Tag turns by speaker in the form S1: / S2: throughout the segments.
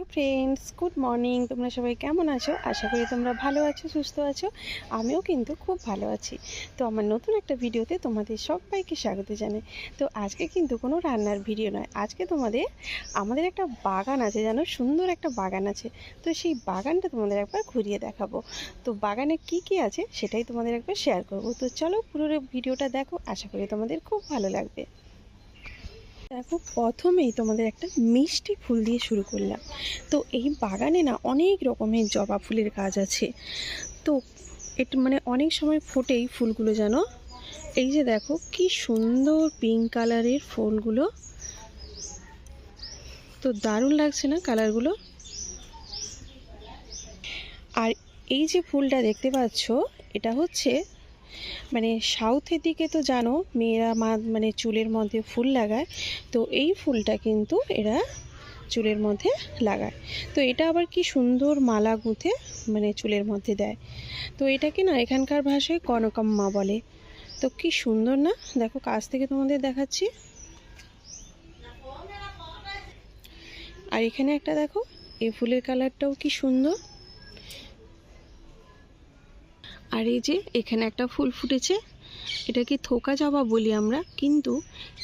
S1: Hello friends, good morning. তোমরা সবাই কেমন আছো? আশা করি তোমরা ভালো আছো, সুস্থ আছো। আমিও কিন্তু খুব ভালো আছি। তো আমার নতুন একটা ভিডিওতে তোমাদের সবাইকে স্বাগত জানাই। তো আজকে কিন্তু কোনো রান্নার ভিডিও নয়। আজকে তোমাদের, আমাদের একটা বাগান আছে, জানো? সুন্দর একটা বাগান আছে। তো সেই বাগানটা তোমাদের একবার ঘুরিয়ে দেখাবো। তো বাগানে কি কি আছে সেটাই তোমাদের একবার শেয়ার করব। তো চলো পুরো ভিডিওটা দেখো। আশা করি তোমাদের খুব ভালো লাগবে। দেখো, প্রথমেই তোমাদের একটা মিষ্টি ফুল দিয়ে শুরু করলাম। তো এই বাগানে না অনেক রকমের জবা ফুলের গাছ আছে। তো এটা মানে অনেক সময় ফোটেই ফুলগুলো যেন। এই যে দেখো, কি সুন্দর পিঙ্ক কালারের ফুলগুলো। তো দারুণ লাগছে না কালারগুলো আর এই যে ফুলটা দেখতে পাচ্ছ, এটা হচ্ছে মানে সাউথের দিকে তো জানো, মেয়েরা মা মানে চুলের মধ্যে ফুল লাগায়, তো এই ফুলটা কিন্তু এরা চুলের মধ্যে লাগায়। তো এটা আবার কি সুন্দর মালা গুঁথে মানে চুলের মধ্যে দেয়। তো এটাকে না এখানকার ভাষায় কনকাম্মা বলে। তো কি সুন্দর না? দেখো, কাছ থেকে তোমাদের দেখাচ্ছি। আর এখানে একটা দেখো, এই ফুলের কালারটাও কি সুন্দর। আর এই যে এখানে একটা ফুল ফুটেছে, এটাকে থোকা জবা বলি আমরা, কিন্তু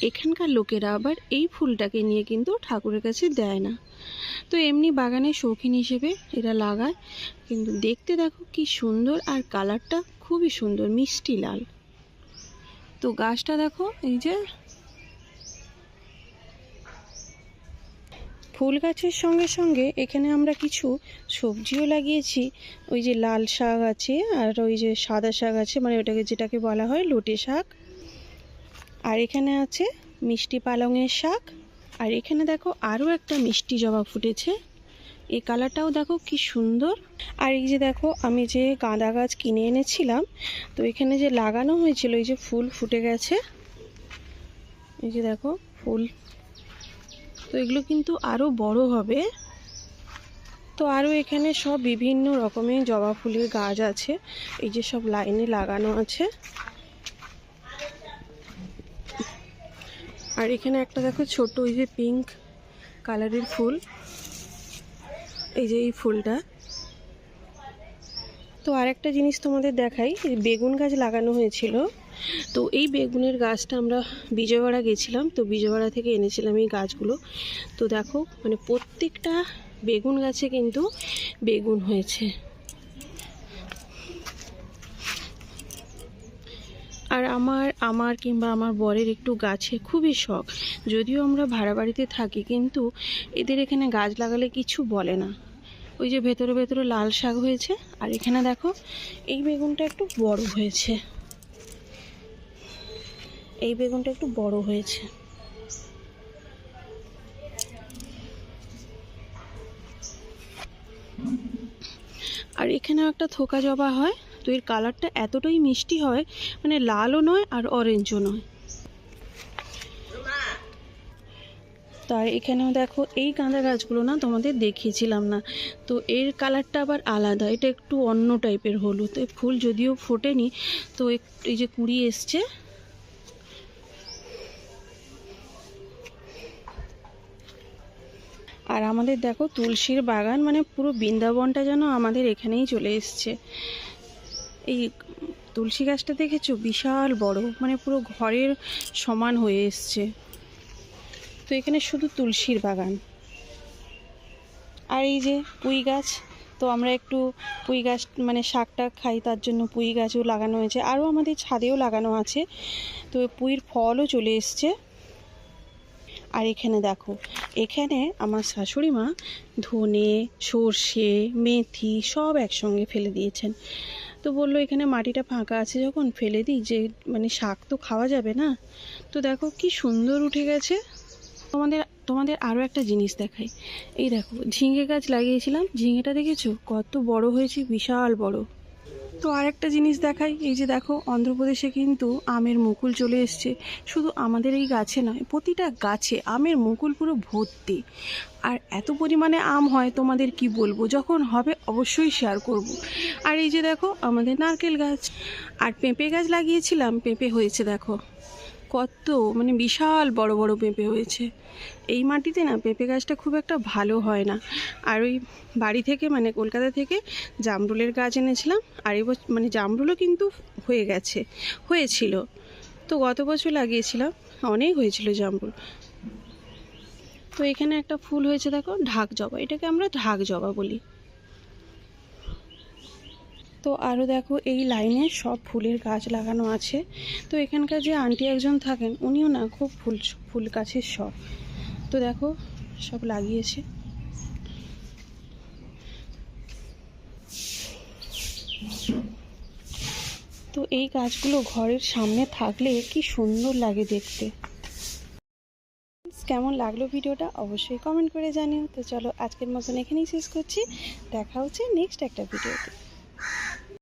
S1: এখানকার লোকেরা আবার এই ফুলটাকে নিয়ে কিন্তু ঠাকুরের কাছে দেয় না। তো এমনি বাগানে শৌখিন হিসেবে এরা লাগায়, কিন্তু দেখতে দেখো কি সুন্দর আর কালারটা খুবই সুন্দর, মিষ্টি লাল। তো গাছটা দেখো, এই যে ফুল গাছের সঙ্গে সঙ্গে এখানে আমরা কিছু সবজিও লাগিয়েছি। ওই যে লাল শাক আছে আর ওই যে সাদা শাক আছে মানে ওটাকে যেটাকে বলা হয় লোটে শাক। আর এখানে আছে মিষ্টি পালংয়ের শাক। আর এখানে দেখো আরও একটা মিষ্টি জবা ফুটেছে। এই কালারটাও দেখো কি সুন্দর। আর এই যে দেখো আমি যে গাঁদা গাছ কিনে এনেছিলাম, তো এখানে যে লাগানো হয়েছিল, এই যে ফুল ফুটে গেছে। এই যে দেখো ফুল তো এগুলো কিন্তু আরও বড় হবে। তো আরও এখানে সব বিভিন্ন রকমের জবা ফুলের গাছ আছে। এই যে সব লাইনে লাগানো আছে। আর এখানে একটা দেখো ছোট ওই যে পিঙ্ক কালারের ফুল। এই যে এই ফুলটা। তো আরেকটা জিনিস তোমাদের দেখাই বেগুন গাছ লাগানো হয়েছিল। তো এই বেগুনের গাছটা আমরা বিজয়ওয়াড়া গেছিলাম, তো বিজয়ওয়াড়া থেকে এনেছিলাম এই গাছগুলো। তো দেখো মানে প্রত্যেকটা বেগুন গাছে কিন্তু বেগুন হয়েছে। আর আমার আমার কিংবা আমার বরের একটু গাছে খুবই শখ। যদিও আমরা ভাড়া বাড়িতে থাকি, কিন্তু এদের এখানে গাছ লাগালে কিছু বলে না। ওই যে ভেতরে ভেতরে লাল শাক হয়েছে, আর এখানে দেখো, এই বেগুনটা একটু বড় হয়েছে। এই বেগুনটা একটু বড় হয়েছে। আর এখানেও একটা থোকা জবা হয়, তো এর কালারটা এতটাই মিষ্টি হয় মানে লালও নয় আর অরেঞ্জও নয়। তার এখানেও দেখো, এই গাঁদা গাছগুলো না তোমাদের দেখিয়েছিলাম না। তো এর কালারটা আবার আলাদা, এটা একটু অন্য টাইপের হলুদ। এই ফুল যদিও ফোটেনি, তো এই যে কুড়ি এসছে আর আমাদের দেখো তুলসীর বাগান মানে পুরো বৃন্দাবনটা যেন আমাদের এখানেই চলে এসছে। এই তুলসী গাছটা দেখেছ? বিশাল বড় মানে পুরো ঘরের সমান হয়ে এসছে। তো এখানে শুধু তুলসীর বাগান। আর এই যে পুঁই গাছ, তো আমরা একটু পুঁই গাছ মানে শাক টাক খাই, তার জন্য পুঁই গাছও লাগানো হয়েছে। আরও আমাদের ছাদেও লাগানো আছে। তো পুঁইয়ের ফলও চলে এসছে। আর এখানে দেখো, এখানে আমার শাশুড়ি মা ধনে, সর্ষে, মেথি সব একসঙ্গে ফেলে দিয়েছেন। তো বলল, এখানে মাটিটা ফাঁকা আছে যখন ফেলে দিই, যে মানে শাক তো খাওয়া যাবে না? তো দেখো কি সুন্দর উঠে গেছে। তোমাদের তোমাদের আরও একটা জিনিস দেখাই। এই দেখো, ঝিঙে গাছ লাগিয়েছিলাম। ঝিঙেটা দেখেছ? কত বড় হয়েছে, বিশাল বড়। তো আরেকটা জিনিস দেখাই, এই যে দেখো অন্ধ্রপ্রদেশে কিন্তু আমের মুকুল চলে এসছে। শুধু আমাদের এই গাছে নয়, প্রতিটা গাছে আমের মুকুল পুরো ভর্তি। আর এত পরিমাণে আম হয়, তোমাদের কি বলব? যখন হবে অবশ্যই শেয়ার করব। আর এই যে দেখো আমাদের নারকেল গাছ। আর পেঁপে গাছ লাগিয়েছিলাম, পেঁপে হয়েছে দেখো। কত মানে বিশাল বড় বড় পেঁপে হয়েছে। এই মাটিতে না পেঁপে গাছটা খুব একটা ভালো হয় না। আর ওই বাড়ি থেকে মানে কলকাতা থেকে জামরুলের গাছ এনেছিলাম। আর এবছর মানে জামরুলও কিন্তু হয়ে গেছে, হয়েছিল। তো গত বছর লাগিয়েছিলাম, অনেক হয়েছিল জামরুল। তো এখানে একটা ফুল হয়েছে দেখো, ঢাক জবা। এটাকে আমরা ঢাক জবা বলি। তো আরও দেখো এই লাইনে সব ফুলের গাছ লাগানো আছে। তো এখানকার যে আন্টি একজন থাকেন, উনিও না খুব ফুল ফুল গাছের শখ। তো দেখো, সব লাগিয়েছে। তো এই গাছগুলো ঘরের সামনে থাকলে কি সুন্দর লাগে দেখতে। কেমন লাগল ভিডিওটা অবশ্যই কমেন্ট করে জানিও। তো চলো আজকের মতন এখানেই শেষ করছি। দেখা হচ্ছে নেক্সট একটা ভিডিওতে।